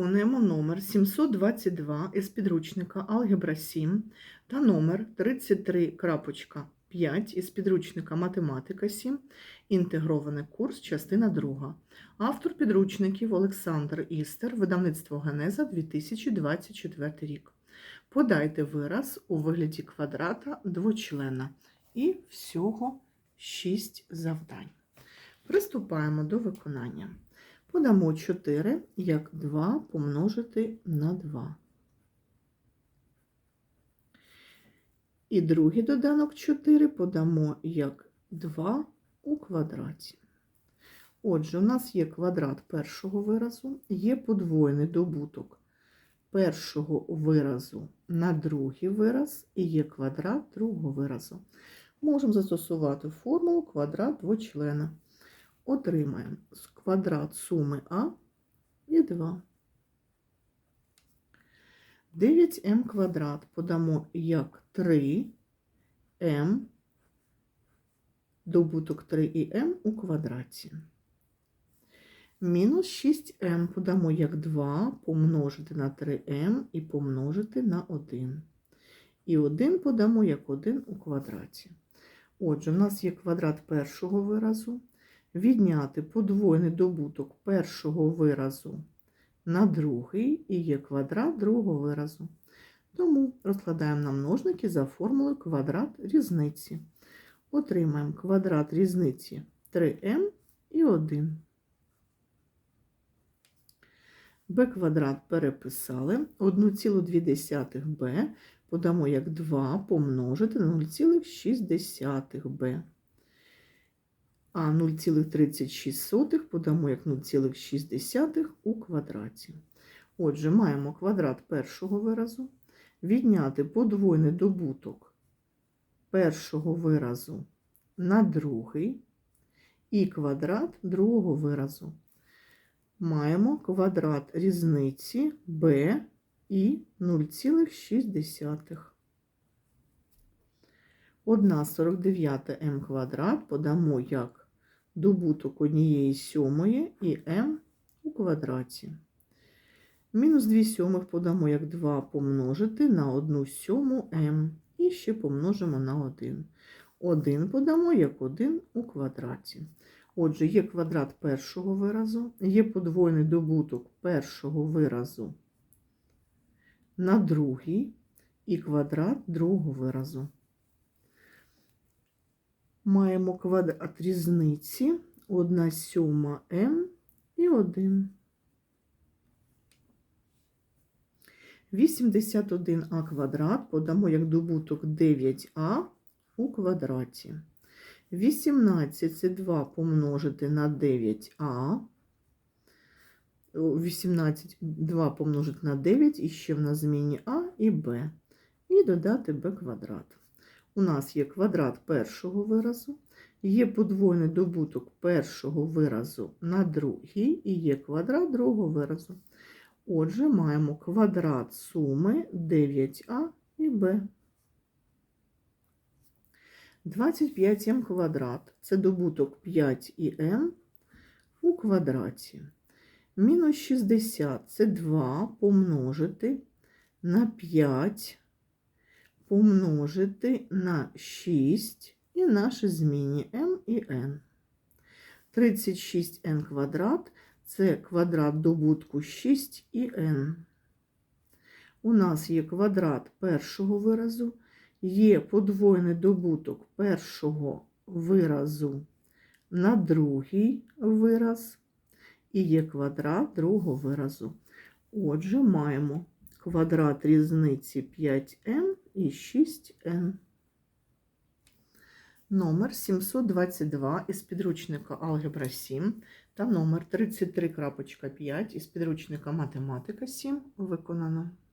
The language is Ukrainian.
Виконуємо номер 722 із підручника Алгебра 7 та номер 33.5 із підручника Математика 7, інтегрований курс, частина 2. Автор підручників Олександр Істер, видавництво Генеза 2024 рік. Подайте вираз у вигляді квадрата двочлена і всього 6 завдань. Приступаємо до виконання. Подамо 4 як 2 помножити на 2. І другий доданок 4 подамо як 2 у квадраті. Отже, у нас є квадрат першого виразу, є подвоєний добуток першого виразу на другий вираз і є квадрат другого виразу. Можемо застосувати формулу квадрат двочлена отримаємо квадрат суми А і 2. 9м квадрат подамо як 3м, добуток 3 і m у квадраті. Мінус 6м подамо як 2 помножити на 3м і помножити на 1. І 1 подамо як 1 у квадраті. Отже, у нас є квадрат першого виразу відняти подвойний добуток першого виразу на другий і є квадрат другого виразу. Тому розкладаємо на множники за формулою квадрат різниці. Отримаємо квадрат різниці 3m і 1. b квадрат переписали. 1,2b подамо як 2 помножити на 0,6b а 0,36 подамо як 0,6 у квадраті. Отже, маємо квадрат першого виразу, відняти подвойний добуток першого виразу на другий і квадрат другого виразу. Маємо квадрат різниці b і 0,6. 1,49 м квадрат подамо як добуток однієї сьомої і m у квадраті. Мінус 2 сьомих подамо як 2 помножити на 1 сьому m і ще помножимо на 1. 1 подамо як 1 у квадраті. Отже, є квадрат першого виразу, є подвойний добуток першого виразу на другий і квадрат другого виразу маємо квадрат різниці 1 сьома m і 1. 81а квадрат подамо як добуток 9а у квадраті. 18 це 2 помножити на 9а. 18 2 помножити на 9, і ще в нас зміні А і Б. І додати b квадрат у нас є квадрат першого виразу, є подвойний добуток першого виразу на другий і є квадрат другого виразу. Отже, маємо квадрат суми 9а і b. 25m квадрат це добуток 5 і m у квадраті. Мінус 60 це 2 помножити на 5 помножити на 6 і наші змінні m і n. 36n квадрат це квадрат добутку 6 і n. У нас є квадрат першого виразу, є подвоєний добуток першого виразу на другий вираз, і є квадрат другого виразу. Отже, маємо квадрат різниці 5m і 6 Н. Номер 722 із підручника Алгебра 7 та номер 33.5 із підручника Математика 7 виконано.